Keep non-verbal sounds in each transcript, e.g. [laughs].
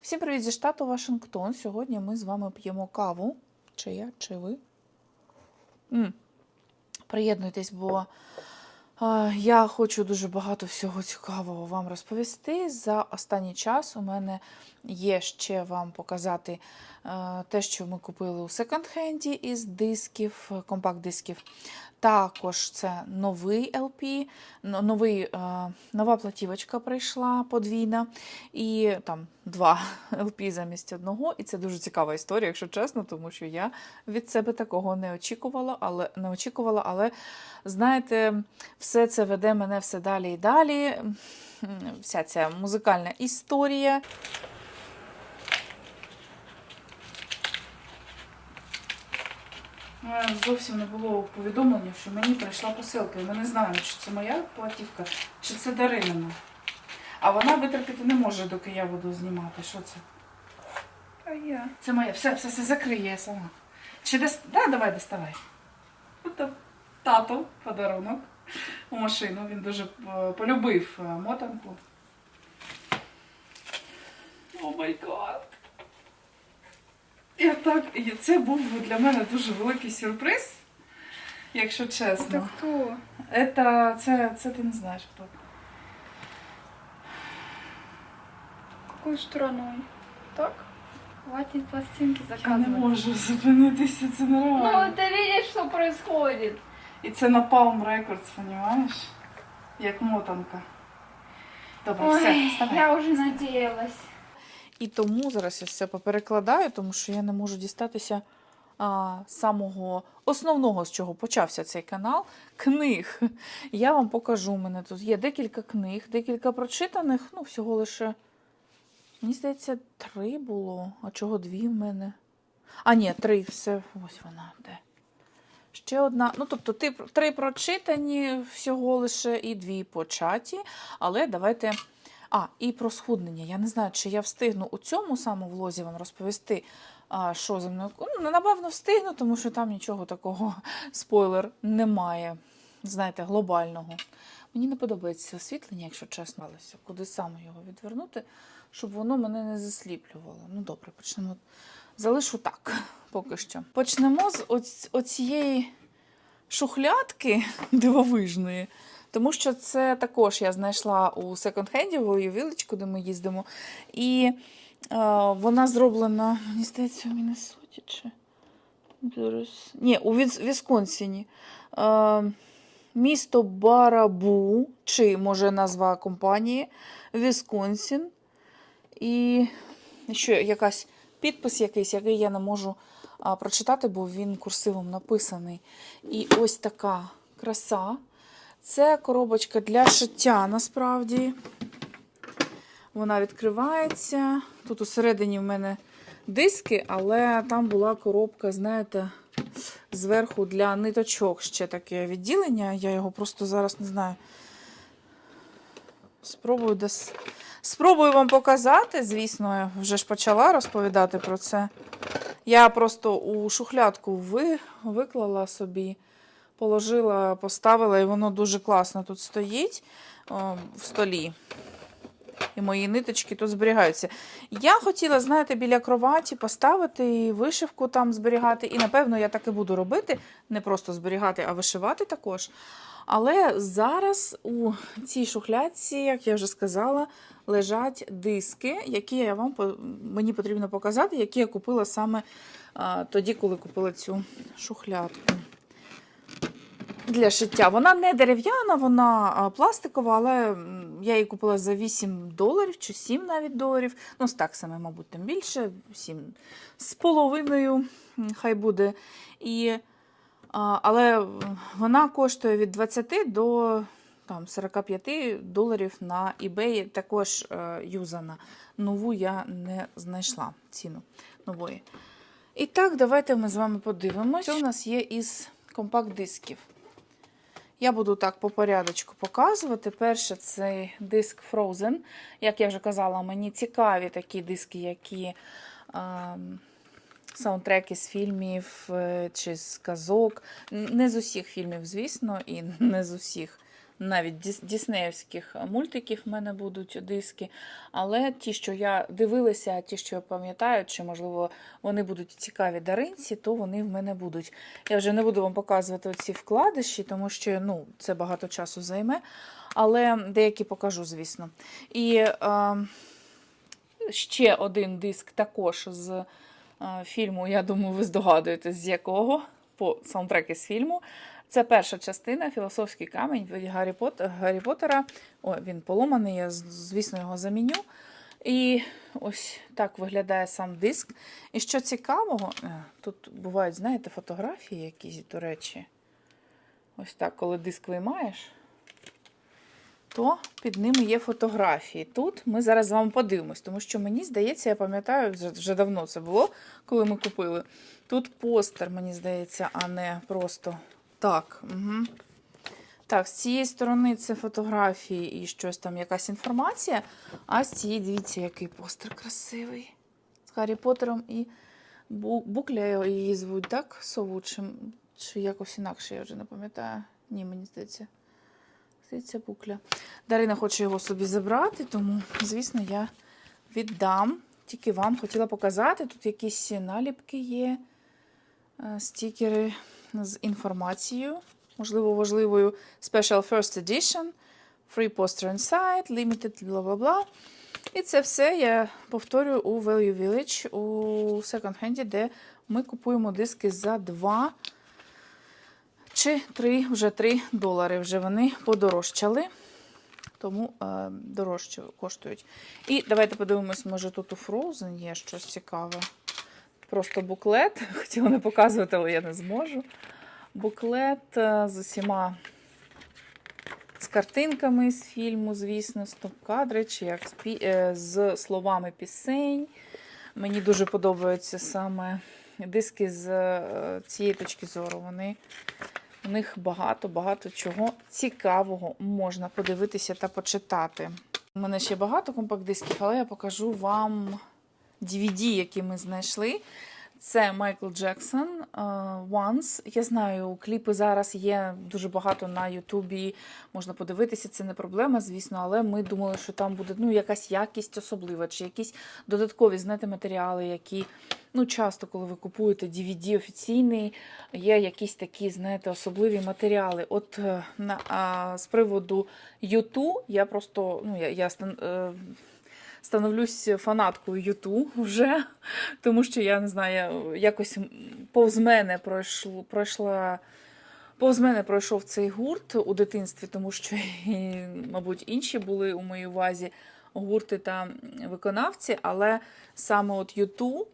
Всім привіт зі штату Вашингтон. Сьогодні ми з вами п'ємо каву. Чи я, чи ви? м Приєднуйтесь, бо е, я хочу дуже багато всього цікавого вам розповісти. За останній час у мене є ще вам показати те, що ми купили у секонд-хенді із дисків, е, компакт-дисків. Також це новий LP, новий, е, нова платівочка прийшла подвійна, і там два [laughs] LP замість одного. І це дуже цікава історія, якщо чесно, тому що я від себе такого не очікувала, але не очікувала, але знаєте, все це веде мене все далі і далі. Вся ця музикальна історія. У мене зовсім не було повідомлення, що мені прийшла посилка. І ми не знаємо, чи це моя платівка, чи це Даринина. А вона витерпіти не може, доки я буду знімати. Що це? А я. Це моя. Все, все, все закриє я сама. Чи дес... Да, давай доставай. Ото тато подарунок у машину. Він дуже е, полюбив е, мотанку. О май гад. Я так, і це був для мене дуже великий сюрприз, якщо Это чесно. кто? Это, це, це ти не знаєш хто. Какой страной? Так? Хватит пластинки Я не заказывать. можу зупинитися, це Ну, нереально. ты видишь, что происходит? І це на Palm Records, розумієш? Як мотанка. Добре, все, Ой, вставай. я уже надеялась. І тому зараз я все поперекладаю, тому що я не можу дістатися а, самого основного, з чого почався цей канал книг. Я вам покажу. У мене тут є декілька книг, декілька прочитаних, ну, всього лише, мені здається, три було. А чого дві в мене? А, ні, три, все, ось вона де. Ще одна. Ну, тобто, три прочитані всього лише і дві початі. Але давайте. А, і про схуднення. Я не знаю, чи я встигну у цьому самому влозі вам розповісти, що за мною. Ну, напевно, встигну, тому що там нічого такого [laughs] спойлер немає. Знаєте, глобального. Мені не подобається освітлення, якщо чесно, Алеся. куди саме його відвернути, щоб воно мене не засліплювало. Ну, добре, почнемо. Залишу так [laughs] поки що. Почнемо з оцієї шухлядки [laughs] дивовижної. Тому що це також я знайшла у секонд-хенді, в Вілич, куди ми їздимо. І е, вона зроблена, мені здається, у Міннесоті чи. Зараз. Ні, у Віс- Вісконсіні. Е, місто Барабу, чи може назва компанії Вісконсін. І ще якась підпис якийсь, який я не можу прочитати, бо він курсивом написаний. І ось така краса. Це коробочка для шиття насправді. Вона відкривається. Тут усередині в мене диски, але там була коробка, знаєте, зверху для ниточок ще таке відділення. Я його просто зараз не знаю. Спробую десь. Спробую вам показати, звісно, я вже ж почала розповідати про це. Я просто у шухлядку ви, виклала собі, положила, поставила, і воно дуже класно тут стоїть в столі. І мої ниточки тут зберігаються. Я хотіла, знаєте, біля кроваті поставити і вишивку там зберігати. І, напевно, я так і буду робити. Не просто зберігати, а вишивати також. Але зараз у цій шухлядці, як я вже сказала, лежать диски, які я вам мені потрібно показати, які я купила саме а, тоді, коли купила цю шухлядку. Для шиття. Вона не дерев'яна, вона пластикова, але я її купила за 8 доларів чи 7 навіть доларів. Ну, з таксами, мабуть, тим більше, 7 з половиною, хай буде. І, але вона коштує від 20 до там, 45 доларів на eBay, також е, юзана. Нову я не знайшла ціну нової. І так, давайте ми з вами подивимося. Що у нас є із компакт-дисків. Я буду так по порядочку показувати. Перше, це диск Frozen. Як я вже казала, мені цікаві такі диски, які ем, саундтреки з фільмів е, чи з казок. Не з усіх фільмів, звісно, і [laughs] не з усіх навіть діснеївських мультиків в мене будуть диски. Але ті, що я дивилася, ті, що я пам'ятаю, чи можливо вони будуть цікаві даринці, то вони в мене будуть. Я вже не буду вам показувати ці вкладиші, тому що ну, це багато часу займе. Але деякі покажу, звісно. І е, ще один диск також з е, фільму, я думаю, ви здогадуєтесь, з якого по саундтреки з фільму. Це перша частина Філософський камінь Гаррі, Пот... Гаррі Поттера. О, він поломаний, я, звісно, його заміню. І ось так виглядає сам диск. І що цікавого, е, тут бувають, знаєте, фотографії якісь, до речі. Ось так, коли диск виймаєш, то під ними є фотографії. Тут ми зараз з вами подивимось, тому що мені здається, я пам'ятаю, вже давно це було, коли ми купили. Тут постер, мені здається, а не просто так. Угу. Так, з цієї сторони це фотографії і щось там, якась інформація. А з цієї, дивіться, який постер красивий. З Гаррі Поттером і Бу- Букля її звуть, так? Сову, чи, чи якось інакше, я вже не пам'ятаю. Ні, мені здається. Здається, Букля. Дарина хоче його собі забрати, тому, звісно, я віддам. Тільки вам хотіла показати. Тут якісь наліпки є, е, стікери з інформацією, можливо, важливою Special First Edition, Free Poster Inside, Limited, бла бла бла. І це все я повторюю у Value Village у Second Hand, де ми купуємо диски за 2 чи 3, вже 3 долари. Вже вони подорожчали, тому е, дорожче коштують. І давайте подивимось, може тут у Frozen є щось цікаве. Просто буклет. [laughs] Хотіла не показувати, але я не зможу. Буклет е, з усіма з картинками з фільму, звісно, стоп-кадри, чи як е, з словами пісень. Мені дуже подобаються саме диски з е, цієї точки зору. Вони у них багато-багато чого цікавого можна подивитися та почитати. У мене ще багато компакт-дисків, але я покажу вам DVD, які ми знайшли. Це Майкл Джексон е, Once. Я знаю, кліпи зараз є дуже багато на Ютубі. Можна подивитися, це не проблема, звісно, але ми думали, що там буде ну, якась якість особлива, чи якісь додаткові знаєте, матеріали, які ну, часто, коли ви купуєте DVD офіційний, є якісь такі, знаєте, особливі матеріали. От е, на, а, з приводу Юту я просто ну, я, я е, становлюсь фанаткою Юту вже, тому що я не знаю, якось повз мене пройшло, пройшла. Повз мене пройшов цей гурт у дитинстві, тому що, мабуть, інші були у моїй увазі гурти та виконавці, але саме от Юту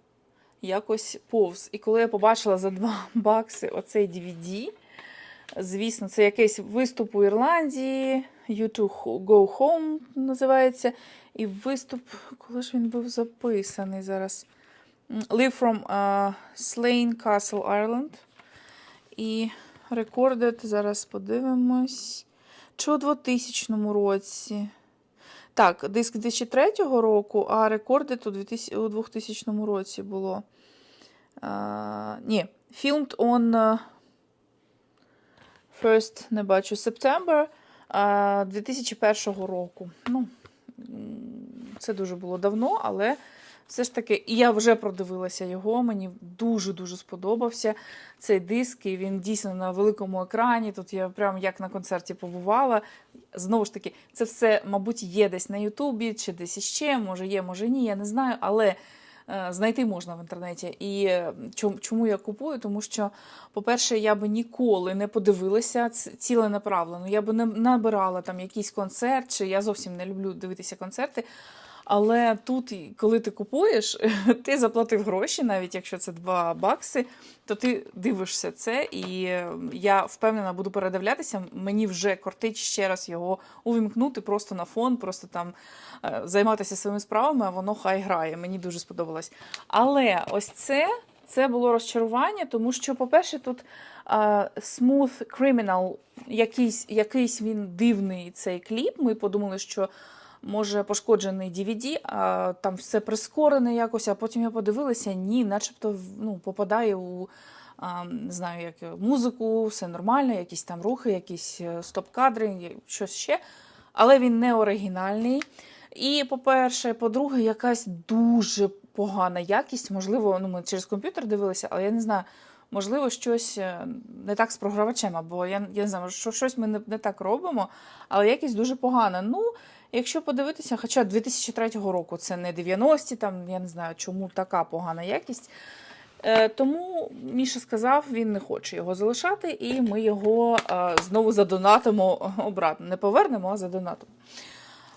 якось повз. І коли я побачила за 2 [laughs] бакси оцей DVD, звісно, це якийсь виступ у Ірландії, U2 Go Home називається. І виступ, коли ж він був записаний зараз. Live from uh, Slane Castle, Ireland. І Recorded, зараз подивимось. Чи у 2000 році. Так, диск 2003 року, а Recorded у 2000, році було. А, ні, filmed on uh, first, не бачу, September а, 2001 року. Ну, це дуже було давно, але все ж таки, і я вже продивилася його. Мені дуже-дуже сподобався цей диск. І він дійсно на великому екрані. Тут я прям як на концерті побувала. Знову ж таки, це все, мабуть, є десь на Ютубі чи десь іще. Може є, може ні, я не знаю. Але е, знайти можна в інтернеті. І е, чому я купую? Тому що, по-перше, я би ніколи не подивилася ціленаправлено. Я би не набирала там якийсь концерт, чи я зовсім не люблю дивитися концерти. Але тут, коли ти купуєш, [laughs] ти заплатив гроші, навіть якщо це 2 бакси, то ти дивишся це, і е, я впевнена буду передивлятися. Мені вже кортить ще раз його увімкнути просто на фон, просто там е, займатися своїми справами, а воно хай грає. Мені дуже сподобалось. Але ось це. Це було розчарування, тому що, по-перше, тут а, Smooth Criminal, якийсь, якийсь він дивний цей кліп. Ми подумали, що може пошкоджений DVD, а там все прискорене якось, а потім я подивилася, ні, начебто ну, попадає у а, не знаю, як музику, все нормально, якісь там рухи, якісь е, стоп-кадри, щось ще. Але він не оригінальний. І, по-перше, по-друге, якась дуже погана якість. Можливо, ну, ми через комп'ютер дивилися, але я не знаю, можливо, щось е, не так з програвачем, або я, я не знаю, що щось ми не, не так робимо, але якість дуже погана. Ну, якщо подивитися, хоча 2003 року це не 90-ті, там я не знаю, чому така погана якість. Е, Тому Міша сказав, він не хоче його залишати, і ми його е, знову задонатимо обратно. Не повернемо, а задонатимо.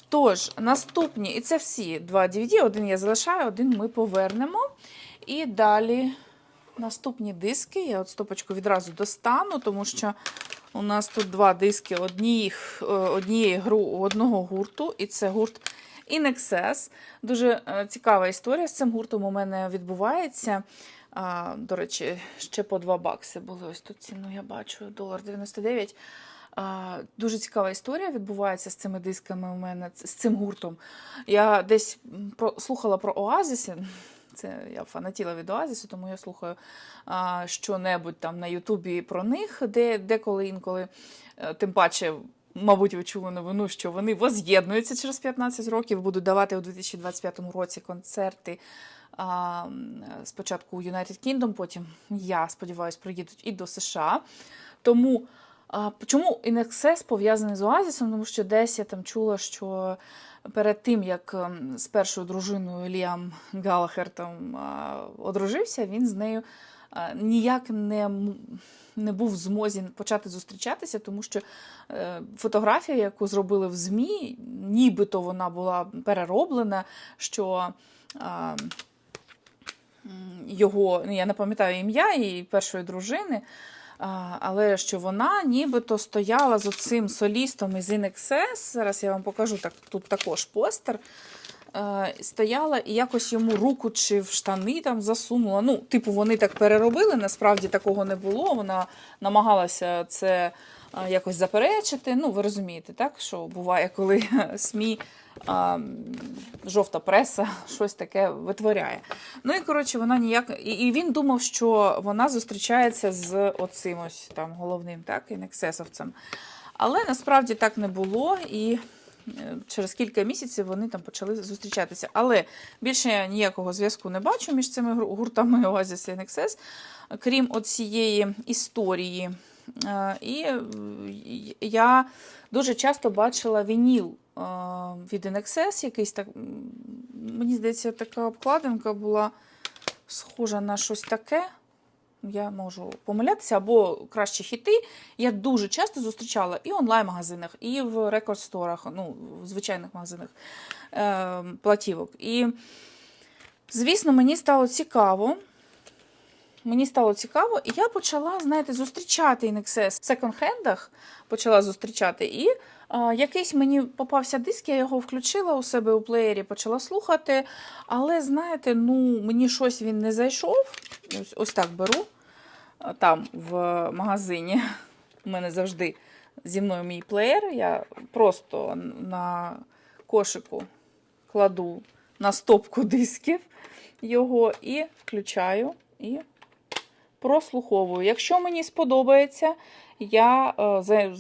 Тож, наступні, і це всі два DVD, один я залишаю, один ми повернемо. І далі наступні диски. Я от стопочку відразу достану, тому що у нас тут два диски одніх, е, однієї гру одного гурту, і це гурт In Excess. Дуже е, цікава історія з цим гуртом у мене відбувається. А, до речі, ще по 2 бакси були ось тут ціну, я бачу, долар 99. А, дуже цікава історія відбувається з цими дисками у мене, з цим гуртом. Я десь слухала про Оазіси. Це я фанатіла від Оазісу, тому я слухаю а, що-небудь там на Ютубі про них, де, деколи інколи. Е, Тим паче, мабуть, ви чули новину, що вони воз'єднуються через 15 років, будуть давати у 2025 році концерти. А, спочатку у United Kingdom, потім, я сподіваюся, приїдуть і до США. Тому а, чому Excess пов'язаний з Оазісом? Тому що десь я там чула, що перед тим, як ем, з першою дружиною Ліам Галахер там одружився, він з нею ніяк не, не був в змозі почати зустрічатися, тому що е, фотографія, яку зробили в ЗМІ, нібито вона була перероблена, що. Його, ну, я не пам'ятаю ім'я її першої дружини, але що вона нібито стояла з оцим солістом із In Excess, Зараз я вам покажу так, тут також постер. Е, Стояла і якось йому руку чи в штани там засунула. Ну, типу, вони так переробили, насправді такого не було. Вона намагалася це е, якось заперечити. Ну, ви розумієте, так? Що буває, коли [laughs] СМІ, жовта преса [laughs] щось таке витворяє. Ну і коротше, вона ніяк. І, і він думав, що вона зустрічається з оцим ось там головним, так, інексесовцем. Але насправді так не було, і е, через кілька місяців вони там почали зустрічатися. Але більше я ніякого зв'язку не бачу між цими гуртами [laughs] Oasis і NXS, крім оцієї історії. Е, І е, я дуже часто бачила вініл від NXS, якийсь так, мені здається, така обкладинка була схожа на щось таке. Я можу помилятися, або кращі хіти. Я дуже часто зустрічала і в онлайн-магазинах, і в рекорд-сторах, ну, в звичайних магазинах е, платівок. І, звісно, мені стало цікаво. Мені стало цікаво, і я почала, знаєте, зустрічати Інексес в секонд-хендах, почала зустрічати. І якийсь мені попався диск, я його включила у себе у плеєрі, почала слухати. Але, знаєте, ну, мені щось він не зайшов. Ось, ось так беру там в магазині. У мене завжди зі мною мій плеєр. Я просто на кошику кладу на стопку дисків його і включаю. І прослуховую. Якщо мені сподобається, я,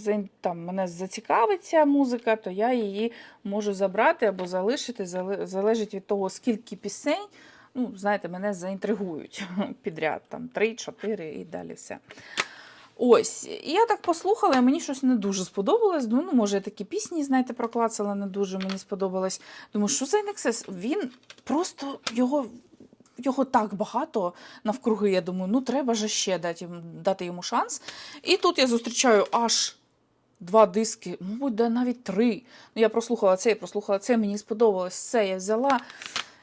е, там, мене зацікавиться музика, то я її можу забрати або залишити, залежить від того, скільки пісень. Ну, знаєте, мене заінтригують [laughs] підряд, там 3-4 і далі все. Ось, і я так послухала, і мені щось не дуже сподобалось. Ну, ну, може, я такі пісні, знаєте, проклацала, не дуже мені сподобалось. Думаю, що за Нексес? Він просто його його так багато навкруги. Я думаю, ну треба же ще дати, дати йому шанс. І тут я зустрічаю аж два диски, мабуть, навіть три. Ну, я прослухала це, я прослухала це, мені сподобалось це, я взяла.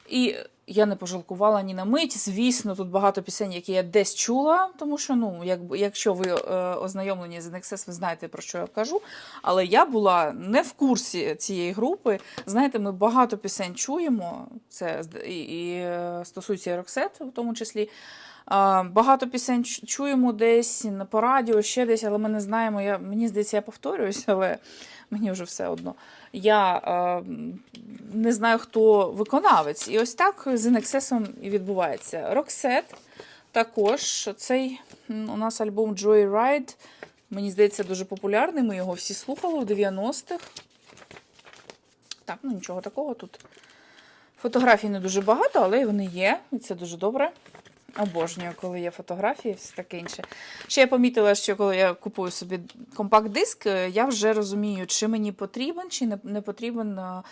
І я не пожалкувала ні на мить. Звісно, тут багато пісень, які я десь чула, тому що, ну, якби, якщо ви е, ознайомлені з NXS, ви знаєте, про що я кажу. Але я була не в курсі цієї групи. Знаєте, ми багато пісень чуємо. Це і, і е, стосується Роксет, в тому числі. А, Багато пісень чуємо десь по радіо, ще десь, але ми не знаємо. Я, мені здається, я повторююсь, але мені вже все одно. Я е, не знаю, хто виконавець. І ось так з Інексесом і відбувається. Роксет Також цей у нас альбом Joyride. Мені здається, дуже популярний. Ми його всі слухали в 90-х. Так, ну нічого такого тут. Фотографій не дуже багато, але вони є, і це дуже добре. Обожнюю, коли є фотографії, все таке інше. Ще я помітила, що коли я купую собі компакт-диск, е, я вже розумію, чи мені потрібен, чи не, потрібен е,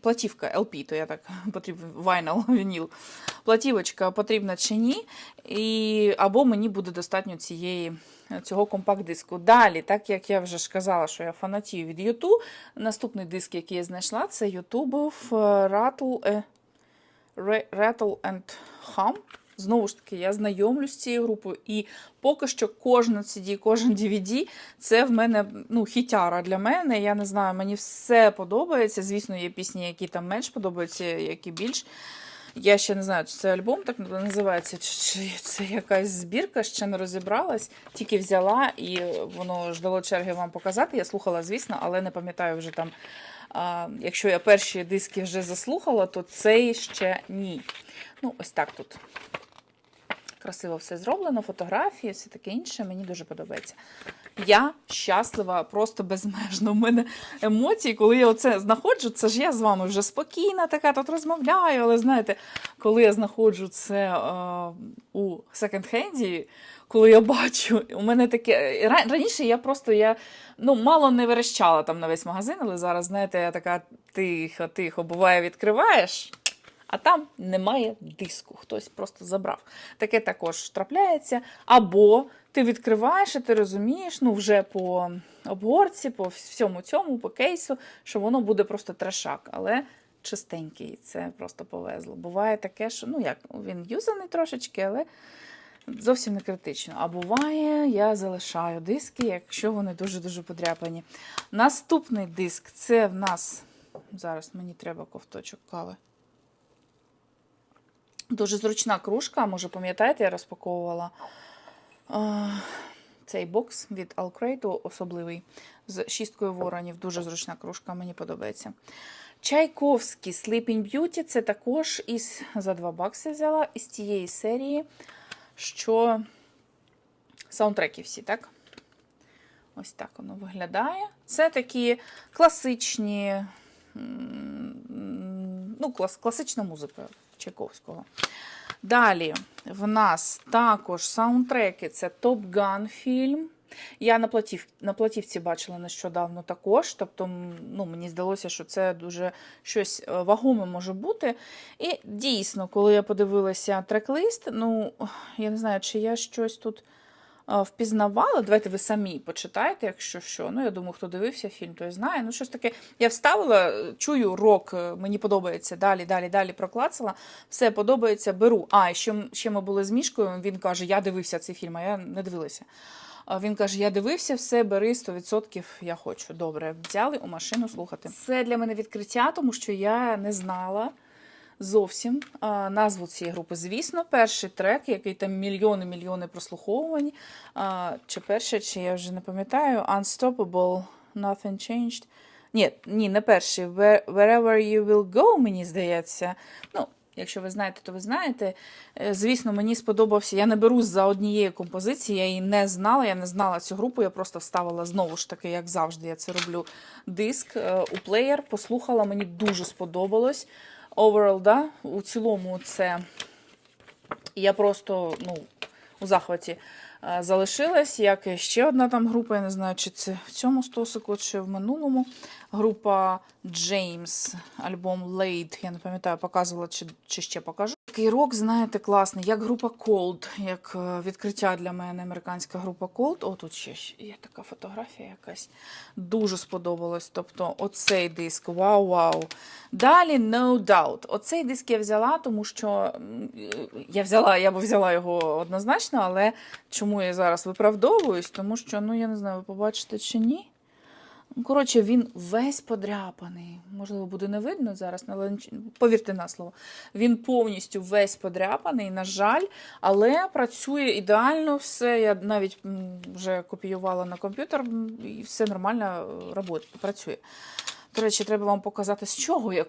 платівка LP, то я так [laughs] потрібен вайнал, [laughs] вініл. Платівочка потрібна чи ні, і, або мені буде достатньо цієї, цього компакт-диску. Далі, так як я вже ж казала, що я фанатію від YouTube, наступний диск, який я знайшла, це YouTube е, Rattle, е, Rattle and Hum. Знову ж таки, я знайомлюсь з цією групою, і поки що кожен CD, кожен DVD це в мене ну, хітяра для мене. Я не знаю, мені все подобається. Звісно, є пісні, які там менш подобаються, які більш. Я ще не знаю, чи це альбом так називається, чи, це якась збірка, ще не розібралась, тільки взяла і воно ждало черги вам показати. Я слухала, звісно, але не пам'ятаю вже там. А, якщо я перші диски вже заслухала, то цей ще ні. Ну, ось так тут. Красиво все зроблено, фотографії, все таке інше. Мені дуже подобається. Я щаслива просто безмежно. У мене емоції, коли я оце знаходжу, це ж я з вами вже спокійна, така тут розмовляю. Але знаєте, коли я знаходжу це е, у секонд-хенді, коли я бачу, у мене таке. Раніше я просто я ну, мало не верещала там на весь магазин, але зараз, знаєте, я така тихо, тихо, буває, відкриваєш. А там немає диску, хтось просто забрав. Таке також трапляється. Або ти відкриваєш і ти розумієш, ну вже по обгорці, по всьому цьому, по кейсу, що воно буде просто трешак, але чистенький. Це просто повезло. Буває таке, що ну як він юзаний трошечки, але зовсім не критично. А буває, я залишаю диски, якщо вони дуже-дуже подряпані. Наступний диск це в нас. Зараз мені треба ковточок кави. Дуже зручна кружка, може, пам'ятаєте, я розпаковувала е, цей бокс від Alcrate, особливий, з шісткою воронів. Дуже зручна кружка, мені подобається. Чайковський Sleeping Beauty це також із за 2 бакси взяла із тієї серії, що саундтреки всі, так? Ось так воно виглядає. Це такі класичні, ну, клас, класична музика Чайковського. Далі в нас також саундтреки. Це Top Gun фільм. Я на, платів, на платівці бачила нещодавно також. Тобто, ну, мені здалося, що це дуже щось е, вагоме може бути. І дійсно, коли я подивилася трек-лист, ну, я не знаю, чи я щось тут впізнавала. Давайте ви самі почитайте, якщо що. Ну, я думаю, хто дивився фільм, той знає. Ну, щось таке. Я вставила, е, чую рок, е, мені подобається. Далі, далі, далі проклацала. Все подобається, беру. А, ще, ще ми були з Мішкою. Він каже: Я дивився цей фільм, а я не дивилася. Він каже: Я дивився, все, бери 100%, я хочу. Добре, взяли у машину слухати. Це для мене відкриття, тому що я не знала зовсім назву цієї групи. Звісно, перший трек, який там мільйони-мільйони прослуховувань. Чи перший, чи я вже не пам'ятаю. Unstoppable, Nothing Changed. Ні, ні, не перший. Wherever You Will Go, мені здається. Ну, Якщо ви знаєте, то ви знаєте. Е, Звісно, мені сподобався. Я не беру за однієї композиції, я її не знала. Я не знала цю групу. Я просто вставила знову ж таки, як завжди, я це роблю. Диск е, у плеєр, послухала, мені дуже сподобалось. Overall, да, у цілому, це я просто ну, у захваті е, залишилась. Як ще одна там група, я не знаю, чи це в цьому стосику, чи в минулому. Група James, альбом Late, я не пам'ятаю, показувала, чи, чи ще покажу. Такий рок, знаєте, класний, як група Cold, як е, відкриття для мене американська група Cold. О, тут ще є така фотографія якась. Дуже сподобалось. Тобто, оцей диск, вау-вау. Далі No Doubt. Оцей диск я взяла, тому що е, я взяла, я б взяла його однозначно, але чому я зараз виправдовуюсь? Тому що, ну я не знаю, ви побачите чи ні. Ну, Коротше, він весь подряпаний. Можливо, буде не видно зараз, але повірте на слово. Він повністю весь подряпаний, на жаль, але працює ідеально все. Я навіть вже копіювала на комп'ютер, і все нормально е, працює. До речі, треба вам показати, з чого я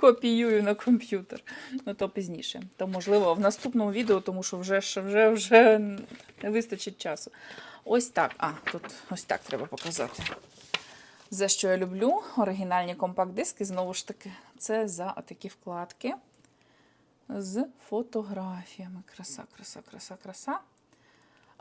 копіюю на комп'ютер. Ну, то пізніше. То, можливо, в наступному відео, тому що вже, вже, вже не вистачить часу. Ось так. А, тут ось так треба показати. За що я люблю оригінальні компакт-диски, знову ж таки, це за такі вкладки з фотографіями. Краса, краса, краса, краса.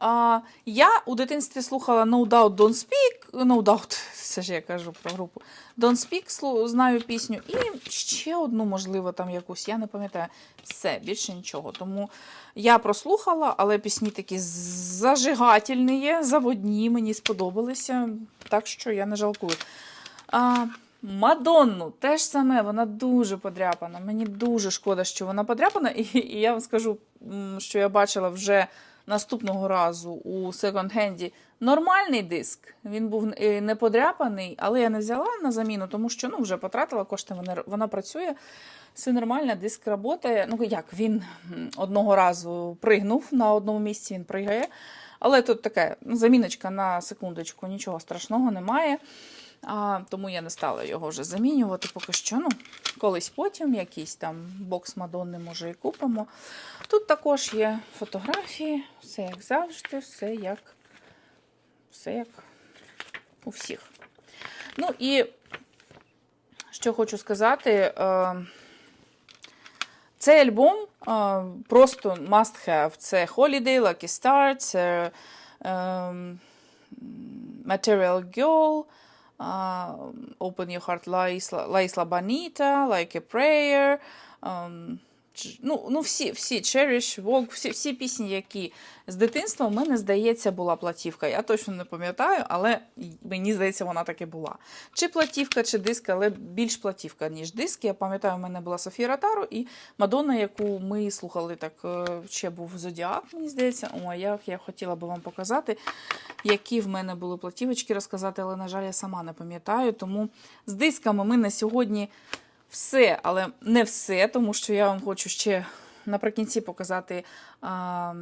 А, я у дитинстві слухала No Doubt Don't Speak. No Doubt, це ж я кажу про групу. Don't Speak знаю пісню. І ще одну, можливо, там якусь, я не пам'ятаю. Все, більше нічого. Тому я прослухала, але пісні такі зажигательні є, заводні, мені сподобалися. Так що я не жалкую. А, Мадонну теж саме, вона дуже подряпана. Мені дуже шкода, що вона подряпана, і, і я вам скажу, що я бачила вже наступного разу у секонд-хенді нормальний диск. Він був е, не подряпаний, але я не взяла на заміну, тому що ну, вже потратила кошти, вона, вона працює. Все нормально, диск працює. Ну як він одного разу пригнув на одному місці, він пригає. Але тут така ну, заміночка на секундочку, нічого страшного немає. А, тому я не стала його вже замінювати поки що. Ну, колись потім якийсь там бокс Мадонни, може, і купимо. Тут також є фотографії, все як завжди, все як, все як у всіх. Ну і що хочу сказати, е, цей альбом е, просто must have. Це Holiday, Lucky Star, це е, Material Girl, Open Your Heart La Isla, La Like a Prayer. Um, ну, ну всі, всі Cherish, Vogue, всі, всі пісні, які з дитинства, в мене, здається, була платівка. Я точно не пам'ятаю, але мені здається, вона таки була. Чи платівка, чи диск, але більш платівка, ніж диск. Я пам'ятаю, в мене була Софія Ротару і Мадонна, яку ми слухали так, е, ще був Зодіак, мені здається. О, як я хотіла би вам показати, які в мене були платівочки розказати, але, на жаль, я сама не пам'ятаю. Тому з дисками ми на сьогодні все, але не все, тому що я вам хочу ще наприкінці показати а,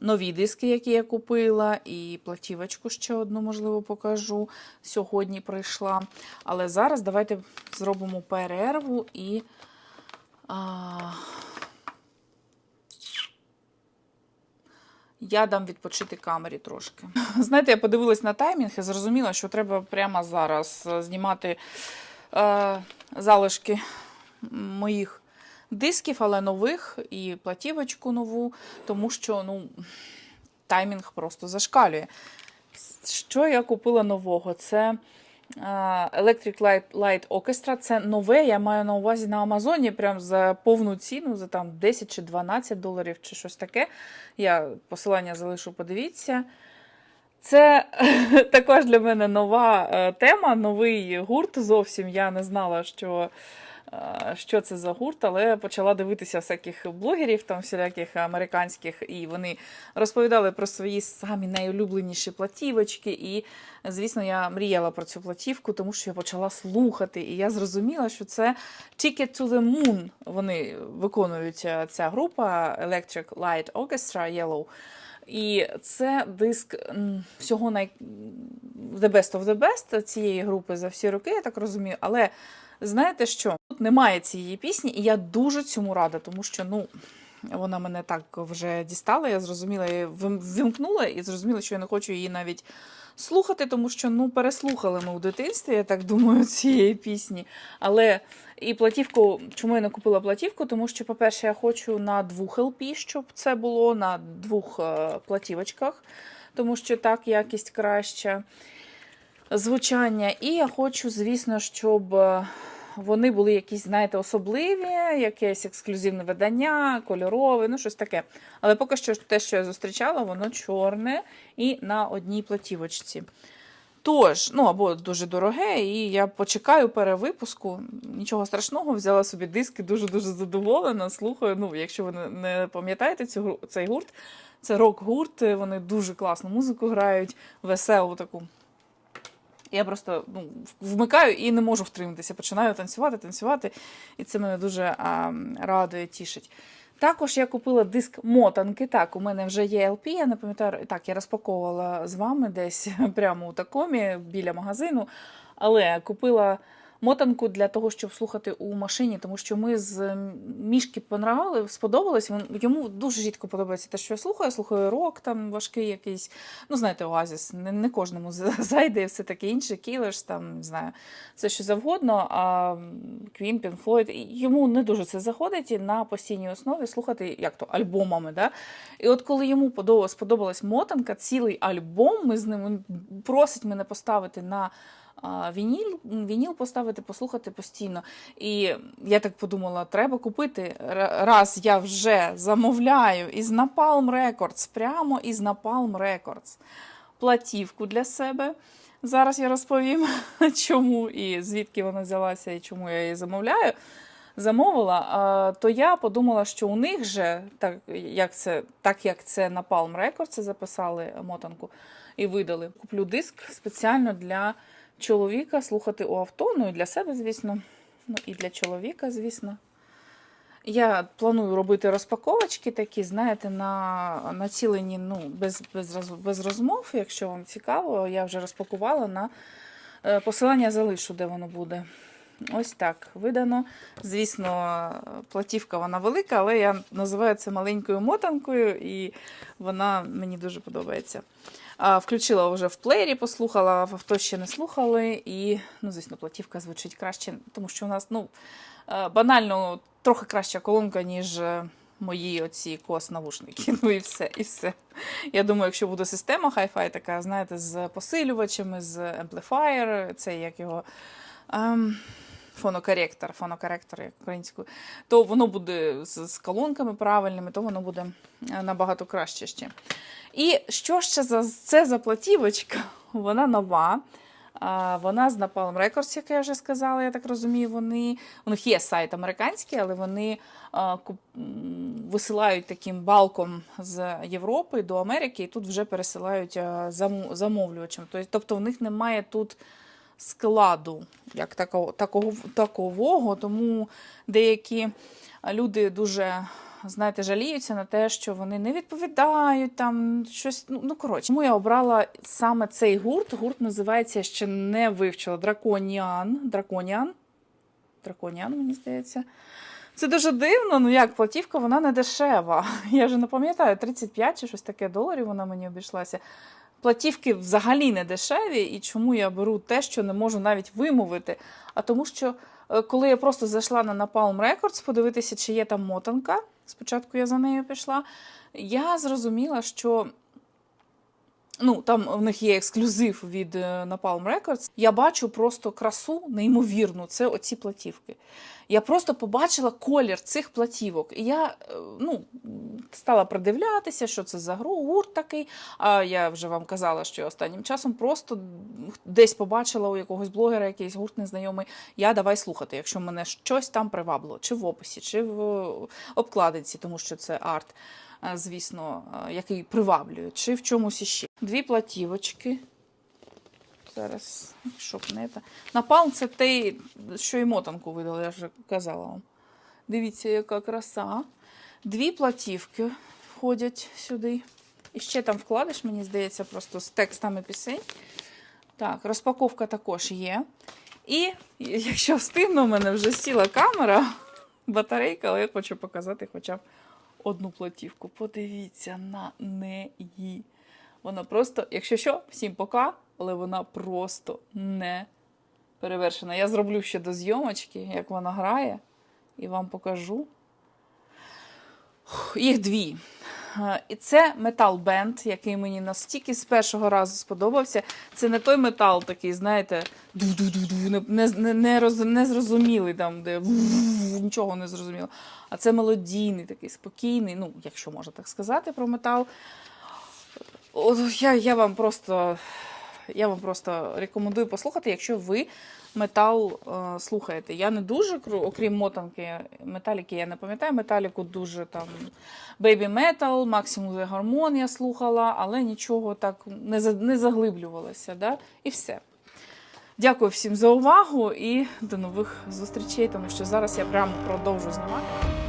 нові диски, які я купила, і платівочку ще одну, можливо, покажу. Сьогодні прийшла. Але зараз давайте зробимо перерву і. А, я дам відпочити камері трошки. [laughs] Знаєте, я подивилась на таймінг і зрозуміла, що треба прямо зараз е, знімати е, залишки моїх дисків, але нових, і платівочку нову, тому що ну, таймінг просто зашкалює. Що я купила нового? Це е, Electric Light, Light Orchestra. Це нове, я маю на увазі на Амазоні, прям за повну ціну, за там 10 чи 12 доларів, чи щось таке. Я посилання залишу, подивіться. Це [laughs] також для мене нова е, тема, новий гурт. Зовсім я не знала, що, е, що це за гурт, але почала дивитися всяких блогерів, там всіляких американських, і вони розповідали про свої самі найулюбленіші платівочки. І, звісно, я мріяла про цю платівку, тому що я почала слухати, і я зрозуміла, що це Ticket to the Moon. Вони виконують е, ця група Electric Light Orchestra Yellow. І це диск всього най... The Best of the Best цієї групи за всі роки, я так розумію. Але знаєте що? Тут немає цієї пісні, і я дуже цьому рада, тому що ну, вона мене так вже дістала. Я зрозуміла, я вимкнула і зрозуміла, що я не хочу її навіть слухати, тому що ну, переслухали ми у дитинстві, я так думаю, [laughs] цієї пісні. Але і платівку, чому я не купила платівку? Тому що, по-перше, я хочу на двох LP, щоб це було на двох е, платівочках, тому що так якість краща звучання. І я хочу, звісно, щоб е, вони були якісь, знаєте, особливі, якесь ексклюзивне видання, кольорове, ну щось таке. Але поки що те, що я зустрічала, воно чорне і на одній платівочці. Тож, ну або дуже дороге, і я почекаю перевипуску. Нічого страшного, взяла собі диски, дуже-дуже задоволена. Слухаю. Ну, якщо ви не- пам'ятаєте цей гурт, це рок-гурт, вони дуже класну музику грають, веселу таку. Я просто ну, вмикаю і не можу втриматися. Починаю танцювати, танцювати, і це мене дуже а, радує, тішить. Також я купила диск мотанки. Так, у мене вже є LP, я не пам'ятаю. Так, я розпаковувала з вами десь [laughs] прямо у такомі біля магазину. Але купила мотанку для того, щоб слухати у машині, тому що ми з мішки понравили, сподобалось. Він йому дуже рідко подобається те, що я слухаю. слухаю рок, там важкий якийсь. Ну, знаєте, Оазіс. Не, не кожному [laughs] зайде, все таке інше, Кілерс, там не знаю, все що завгодно. А Квін, Пін Флойд, йому не дуже це заходить на постійній основі слухати як то альбомами. Да? І от коли йому подобалась, сподобалась мотанка, цілий альбом, ми з ним він просить мене поставити на вініл, вініл поставити, послухати постійно. І я так подумала, треба купити. Раз я вже замовляю із Napalm Records, прямо із Napalm Records, платівку для себе. Зараз я розповім, [laughs] чому і звідки вона взялася, і чому я її замовляю. Замовила, то я подумала, що у них же, так як це, так як це на Palm Records записали мотанку і видали, куплю диск спеціально для чоловіка слухати у авто. Ну і для себе, звісно. Ну і для чоловіка, звісно. Я планую робити розпаковочки такі, знаєте, на націлені ну, без, без, без розмов. Якщо вам цікаво, я вже розпакувала на е, посилання залишу, де воно буде. Ось так видано. Звісно, платівка вона велика, але я називаю це маленькою мотанкою, і вона мені дуже подобається. Включила вже в плеєрі, послухала, в авто ще не слухали. І, ну, звісно, платівка звучить краще, тому що у нас ну, е, банально трохи краща колонка, ніж е, мої оці кос-навушники. [laughs] Ну і все, і все. Я думаю, якщо буде система Hi-Fi така, знаєте, з посилювачами, з amplifier, це як його. Ем, Фонокоректор, фонокоректор як українською, то воно буде з, з колонками правильними, то воно буде е, набагато краще ще. І що ще за це за платівочка? [laughs] Вона нова. Вона з Napalm Records, як я вже сказала, я так розумію, вони. У них є сайт американський, але вони висилають таким балком з Європи до Америки, і тут вже пересилають а, замовлювачам. Тобто в них немає тут складу як такого, такового, тому деякі люди дуже. Знаєте, жаліються на те, що вони не відповідають там щось. Ну, ну коротше, тому я обрала саме цей гурт. Гурт називається я ще не вивчила Драконіан. Драконіан. Драконіан, мені здається. Це дуже дивно. Ну як платівка, вона не дешева. [laughs] Я вже не пам'ятаю, 35 чи щось таке доларів вона мені обійшлася. Платівки взагалі не дешеві, і чому я беру те, що не можу навіть вимовити. А тому що е, коли я просто зайшла на Napalm Records подивитися, чи є там мотанка, спочатку я за нею пішла, я зрозуміла, що ну, там в них є ексклюзив від е, Napalm Records. Я бачу просто красу неймовірну. Це оці платівки. Я просто побачила колір цих платівок. І я е, ну, стала придивлятися, що це за гру, гурт такий. А я вже вам казала, що я останнім часом просто десь побачила у якогось блогера якийсь гурт незнайомий. Я давай слухати, якщо мене щось там привабло, чи в описі, чи в обкладинці, тому що це арт, е, звісно, е, який приваблює, чи в чомусь іще. Дві платівочки. Зараз, щоб не те. Напалм це те, що і мотанку видали, я вже казала вам. Дивіться, яка краса. Дві платівки входять сюди. І ще там вкладиш, мені здається, просто з текстами пісень. Так, розпаковка також є. І якщо встигну, у мене вже сіла камера, батарейка, але я хочу показати хоча б одну платівку. Подивіться на неї. Вона просто, якщо що, всім пока, але вона просто не перевершена. Я зроблю ще до зйомочки, як вона грає, і вам покажу. Їх дві. Е, І це метал бенд, який мені настільки з першого разу сподобався. Це не той метал такий, знаєте, ду-ду-ду-ду, не, не, не, роз, не зрозумілий, там, де нічого не зрозуміло. А це мелодійний, такий спокійний, ну, якщо можна так сказати про метал. Я, я вам просто. Я вам просто рекомендую послухати, якщо ви метал е, слухаєте. Я не дуже окрім мотанки, металіки, я не пам'ятаю металіку, дуже там бейбі метал, максимум Hormone я слухала, але нічого так не, не заглиблювалася. Да? І все. Дякую всім за увагу і до нових зустрічей, тому що зараз я прямо продовжу знімати.